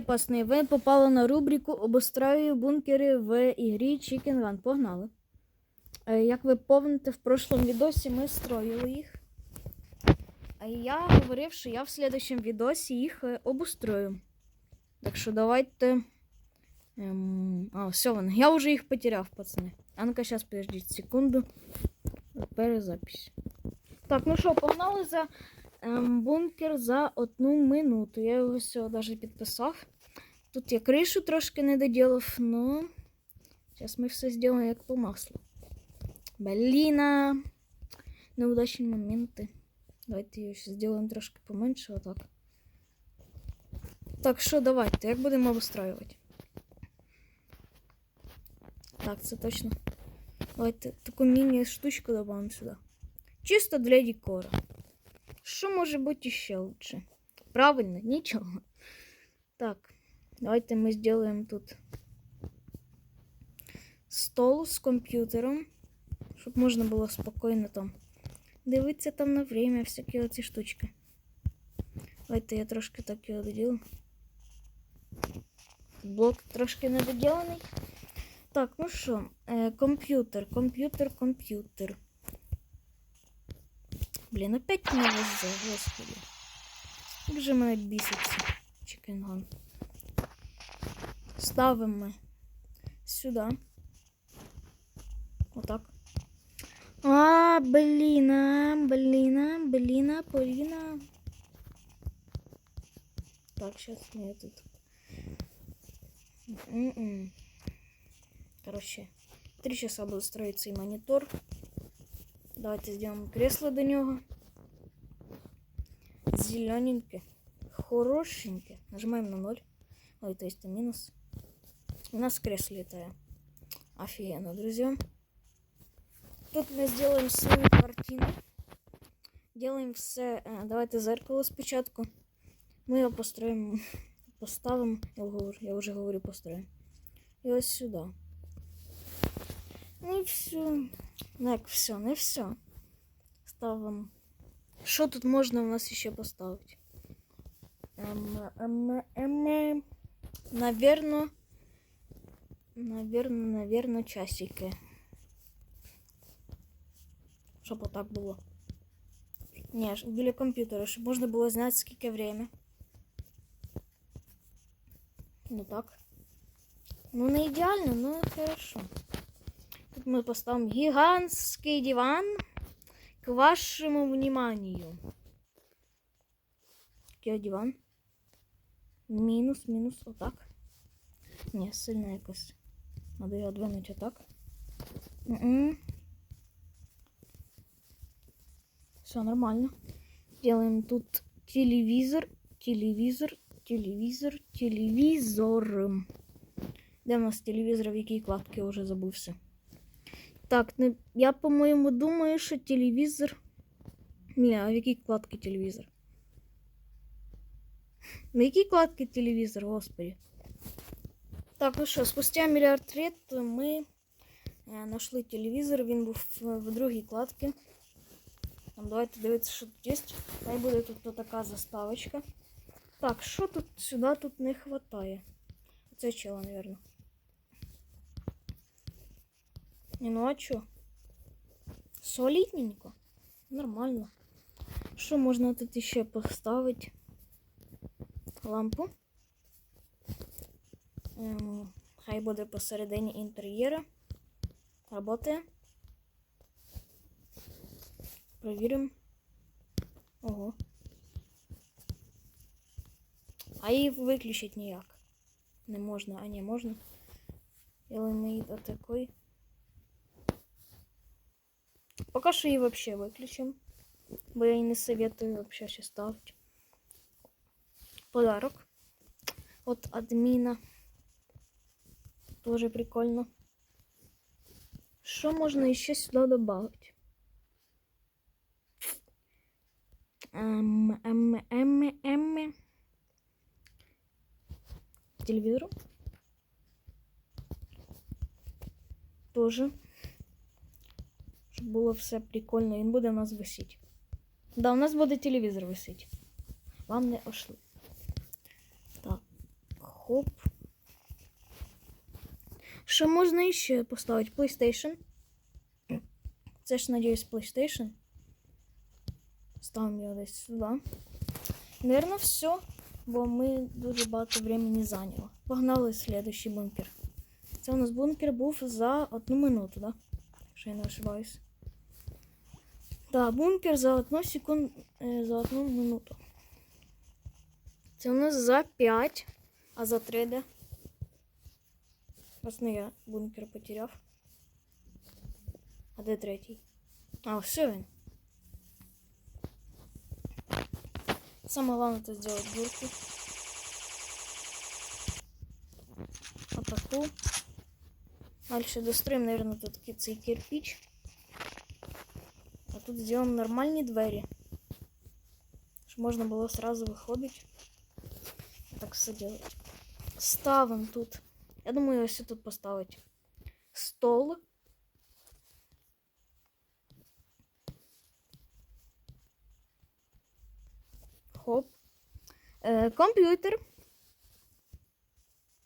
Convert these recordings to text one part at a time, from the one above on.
Пасни, ви попали на рубрику Обостраю бункери в ігрі Chicken Run. Погнали. Е, Як ви помните, в прошлому відосі ми строїли їх. А я говорив, що я в слідчому відосі їх е, обустрою. Так що давайте. Ем... А, все. Я вже їх потеряв, пацани. А ну-ка, зараз подождіть секунду. Перезапись. Так, ну що, погнали за бункер за одну минуту. Я його все навіть підписав. Тут я кришу трошки не доділав, но зараз ми все зробимо як по маслу. Бліна. Неудачні моменти. Давайте її ще зробимо трошки поменше, отак. Так, що давайте, як будемо обустраювати? Так, це точно. Давайте таку міні-штучку додамо сюди. Чисто для декора. Що може бути ще лучше? Правильно, нічого. Так, давайте ми зробимо тут стол з комп'ютером, щоб можна було спокійно там дивитися там на время, всякі оці штучки. Давайте я трошки так його доділю. Блок трошки недоділений. Так, ну що, е, комп'ютер, комп'ютер, комп'ютер. Блін, опять не везе, господи. Як же мене біситься, чекінгон. Ставимо сюди. Отак. А, блін, а, блін, а, блін, а, Поліна. Так, сейчас тут. М-м. Короче, три часа буду строить цей монитор. Давайте сделаем кресло до нього. Зелененькое. Хорошенькое. Нажимаем на ноль. Ой, то есть это минус. У нас кресло летает. Офигенно, друзья. Тут мы сделаем свою картину. Делаем все. е, Давайте зеркало спочатку. Ми його построїмо. Поставимо. Я, говорю, я вже говорю, построїмо. І ось сюди. Ну і все. Ну як все, не все. Ставимо. Що тут можна у нас ще поставити? Ем, ем, ем, наверно, наверно, наверно, часики. Щоб отак було. Ні, ж біля комп'ютера, щоб можна було знати, скільки время. Ну так. Ну, не ідеально, ну хорошо. Тут мы поставим гигантский диван к вашему вниманию. Який диван? Мінус, мінус, отак. Ні, сильно якось. Надо його двинути отак. М-м. Все нормально. Делаем тут телевизор, телевизор, телевизор, телевизор. Де у нас телевізор, в якій кладці я вже забувся. Так, ну, я, по-моєму, думаю, що телевізор. Ні, а в якій кладці телевізор? На якій кладці телевізор, господи? Так, ну що, спустя мільярд лет ми е, знайшли телевізор, він був в, другій кладці. Там, давайте дивитися, що тут є. Хай буде тут така заставочка. Так, що тут сюди тут не вистачає? Це чела, наверное. Не, ну а чё? Солідненько. Нормально. Що можна тут ще поставити? Лампу. Ем, хай буде посередині інтер'єра. Работає. Провіримо. Ого. А її виключити ніяк. Не можна, а не можна. Делаем її до такой. Пока что її вообще выключим. Бо я и не советую вообще ще ставить. Подарок. От админа. Тоже прикольно. Что можно еще сюда добавить? Эм, эм, эм, эм. Телевизору. Тоже. Було все прикольно. Він буде у нас висіти. Да, у нас буде телевізор висіти. Вам не ошли. Так. Хоп. Що можна іще поставити? PlayStation. Це ж, надіюсь, PlayStation. Ставимо його десь сюди. Наверно, все, бо ми дуже багато времени зайняло. Погнали следующий бункер. Це у нас бункер був за одну минуту, да? Якщо я не ошибаюсь. Да, бункер за одну секунду, за одну минуту. Це у нас за 5, а за 3 де? Власне, я бункер потеряв. А де третій? А, все він. Самое главное это сделать дырку. Атаку. Дальше достроим, наверное, тут кирпич А тут сделаем нормальные двери. Чтобы можно было сразу выходить. Так все делать. Ставим тут. Я думаю, если тут поставить стол. Хоп. Е, комп'ютер.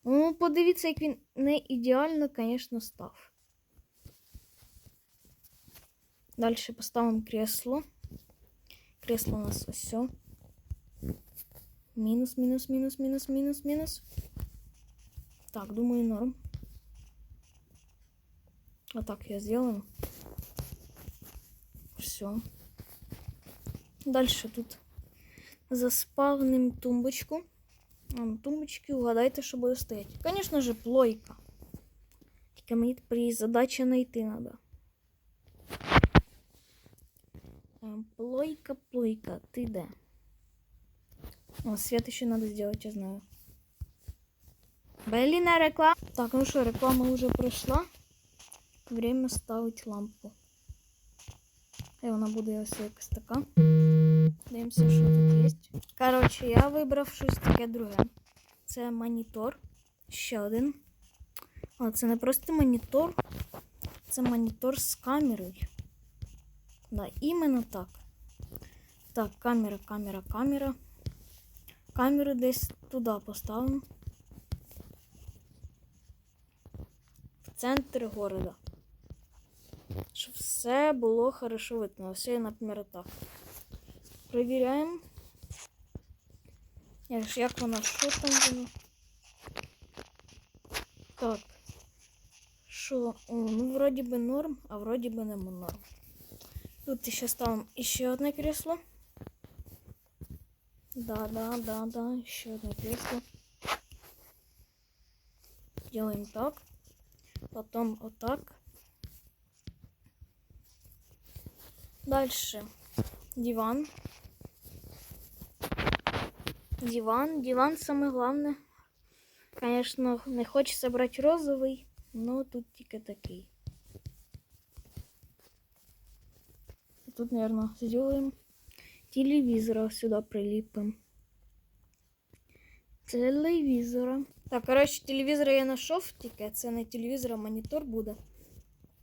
Ну, подивіться, як він не ідеально, звісно, став. Далі поставимо кресло. Кресло у нас ось. все. Мінус, мінус, мінус, мінус, мінус, мінус. Так, думаю, норм. А так я сделаю. Все. Дальше тут заспавним тумбочку. А на тумбочці угадайте, що буде стояти. Звісно ж, плойка. Тільки мені при задачі знайти треба. Плойка, плойка, ти де? О, свет еще надо сделать, я знаю. Блин, реклама. Так, ну что, реклама уже прошла. Время ставить лампу. І вона буде ось якась така. Дивимося, що тут є. Коротше, я вибрав щось таке друге. Це монітор. Ще один. А, це не просто монітор. Це монітор з камерою. Да, іменно так. Так, камера, камера, камера. Камеру десь туди поставимо. В центр города. Щоб все було хорошо видно. Все, наприклад, так. Провіряємо. Як, як вона, що там воно? Так. Що? Ну, вроді би норм, а вроді би не норм. Тут ще ставимо ще одне кресло. Да, да, да, да, еще одно кресло. Делаем так. Потом вот так. Дальше. Диван. Диван. Диван самое главное. Конечно, не хочется брать розовый, но тут тільки такий. Тут, наверное, сделаем телевизора сюда приліпимо. Телевізора. Так, коротше, телевізора я знайшов, тільки це не телевізор, а монітор буде.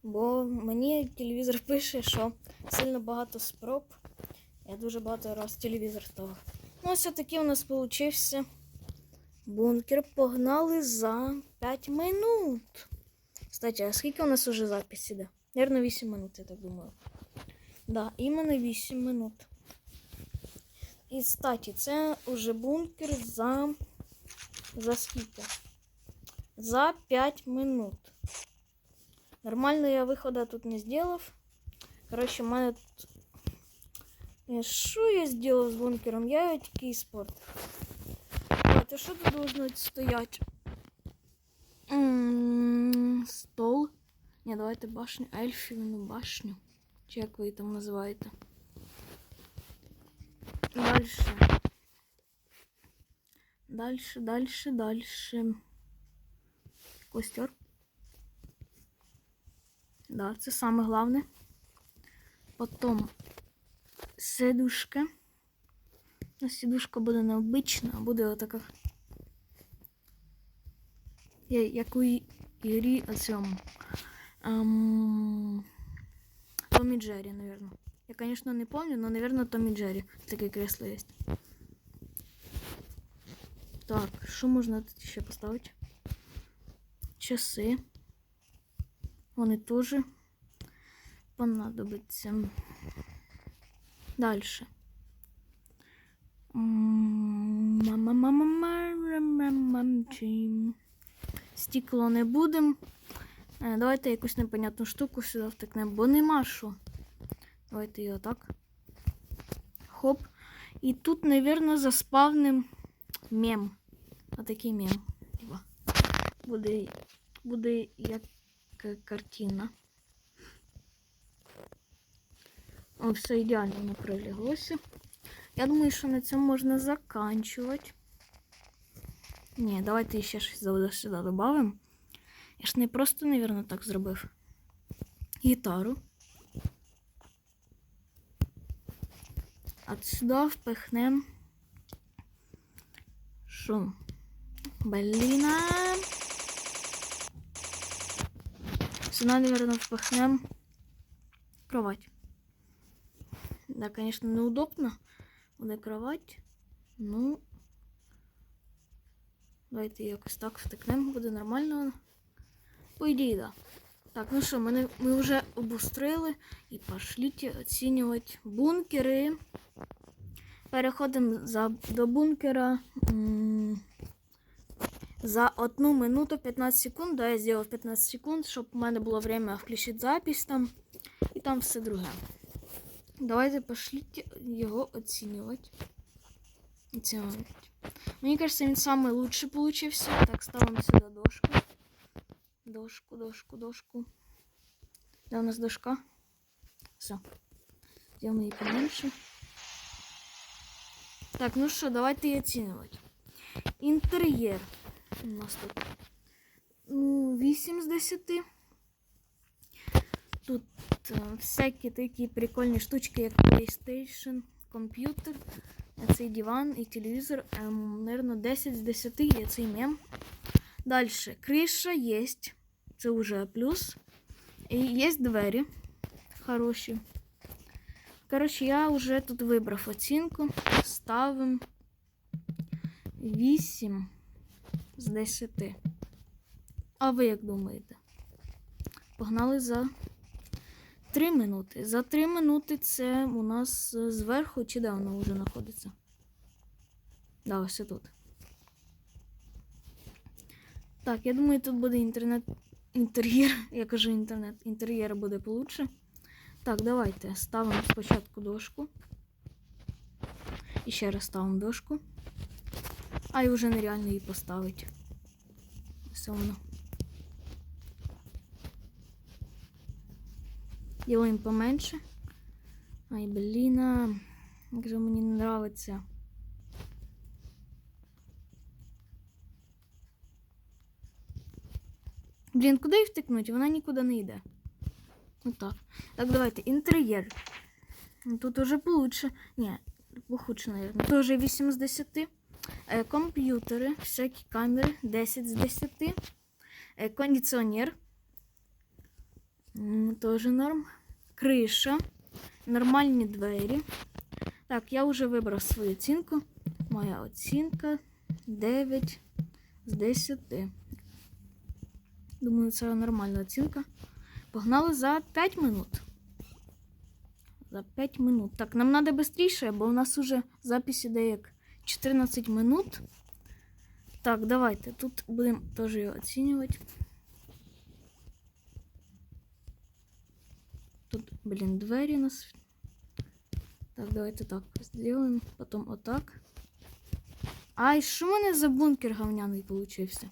Бо мені телевізор пише, що сильно багато спроб. Я дуже багато раз телевізор ставив. Ну, ось такий у нас получився бункер. Погнали за 5 минут. Кстати, а скільки у нас уже запись іде? Наверно, 8 минут, я так думаю. Да, іменно 8 минут. І, кстати, це уже бункер за. За скільки? За 5 минут. Нормально я виходу тут не зробив. Коротше, в мене тут. Е, Що я зробив з бункером? Я його тільки іспортив. А що тут должно стояти? М, Стол. Ні, давайте башню. Ельфівну башню. Чи як ви там називаєте? Дальше. Дальше, дальше, дальше. Костер. Да, це саме головне. Потім сидушка. Ну, сидушка буде не обична, а буде отака. Як у ігрі о цьому. Ем... Томі Джеррі, наверное. Я, конечно, не помню, но, наверное, Томми Джерри. Такое кресло есть. Так, що можна тут ще поставити? Часи. Вони теж понадобиться. Дальше. Мам-мам-мам-мам-мам-мам-чим. Стікло не будемо. Е, Давайте якусь непонятну штуку сюди втикнемо, бо нема що. Давайте її отак. Хоп. І тут, мабуть, заспавним мем. Отакий мем. Буде, буде як картина. О, все ідеально не прилеглося. Я думаю, що на цьому можна заканчувати. Ні, давайте ще щось сюди додамо. Я ж не просто, мабуть, так зробив. Гітару. А сюди впихнем. Що? Баліна. Сюди, мабуть, впихнем кровать. Да, конечно, неудобно. Буде кровать. Ну. Давайте якось так втикнемо, буде нормально. По ідеї, да. Так, ну що, ми, ми вже обустрили і пошліть оцінювати бункери. Переходимо за, до бункера. За 1 минуту 15 секунд. Да, я зробив 15 секунд, щоб у мене було время включити запись там. І там все друге. Давайте пошліть його оцінювати. Оцінювати. Мені кажется, він лучший получився. Так, ставимо сюди дошку. Дошку, дошку, дошку. Де у нас дошка? Все. Зробимо її поменше. Так, ну що, давайте її оцінювати. Інтер'єр. У нас тут ну, 8 з 10. Тут е, всякі такі прикольні штучки, як PlayStation, комп'ютер, е, цей диван і телевізор. Ем, наверно, 10 з 10 є цей мем. Далі. Криша є. Це вже плюс. І є двері. Хороші. Коротше, я вже тут вибрав оцінку. Ставимо 8 з 10. А ви як думаєте? Погнали за 3 минути. За 3 минути це у нас е, зверху чи де воно вже знаходиться? Да, ось тут. Так, я думаю, тут буде інтернет. Інтер'єр. Я кажу інтернет. Інтер'єр буде получше. Так, давайте ставимо спочатку дошку. І ще раз ставимо дошку. А і вже нереально її поставити. Ось воно. Делаем поменше. Ай, блін. Як же мені не нравиться. Блін, куди її втикнуть? Вона нікуди не йде. Отак. Так, давайте. Інтер'єр. Тут уже получше. Ні, похудше, наверное. Тоже 8 з 10. Е, комп'ютери, всякі камери 10 з 10. Е, кондиціонер. Тоже норм. Криша. Нормальні двері. Так, я вже вибрав свою оцінку. Моя оцінка 9 з 10. Думаю, це нормальна оцінка. Погнали за 5 минут. За 5 минут. Так, нам треба швидше, бо у нас уже запис іде як 14 минут. Так, давайте. Тут будемо теж його оцінювати. Тут, блин, двери у нас. Так, давайте так сделаем. Потом вот так. Ай, що в мене за бункер говняний получився?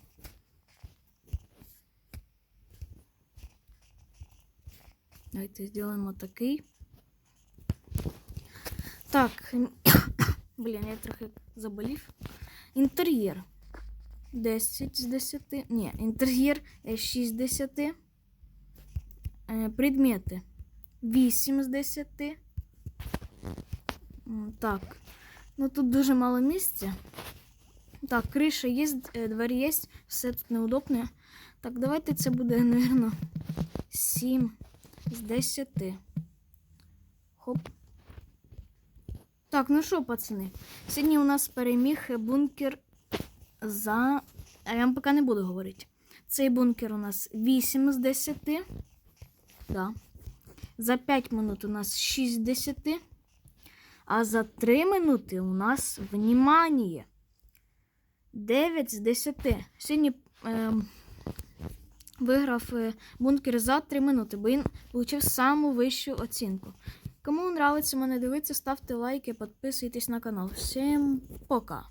Давайте сделаем такий. Так, блін, я трохи заболів. Інтер'єр. 10 з 10. Ні, інтер'єр е, 6 з 10. Е, Предмети. 8 з 10. Так. Ну тут дуже мало місця. Так, криша є, е, двері є, все тут неудобне. Так, давайте це буде, мабуть, 7 з 10. Хоп. Так, ну що, пацани? Сьогодні у нас переміг бункер за. А я вам поки не буду говорити. Цей бункер у нас 8 з 10. Да. За 5 минут у нас 6 з 10. А за 3 минути у нас внимание. 9 з 10. Сьогодні ем, виграв е, бункер за 3 минути, бо він отримав саму вищу оцінку. Кому нравиться мене дивитися, ставте лайки, підписуйтесь на канал. Всім пока!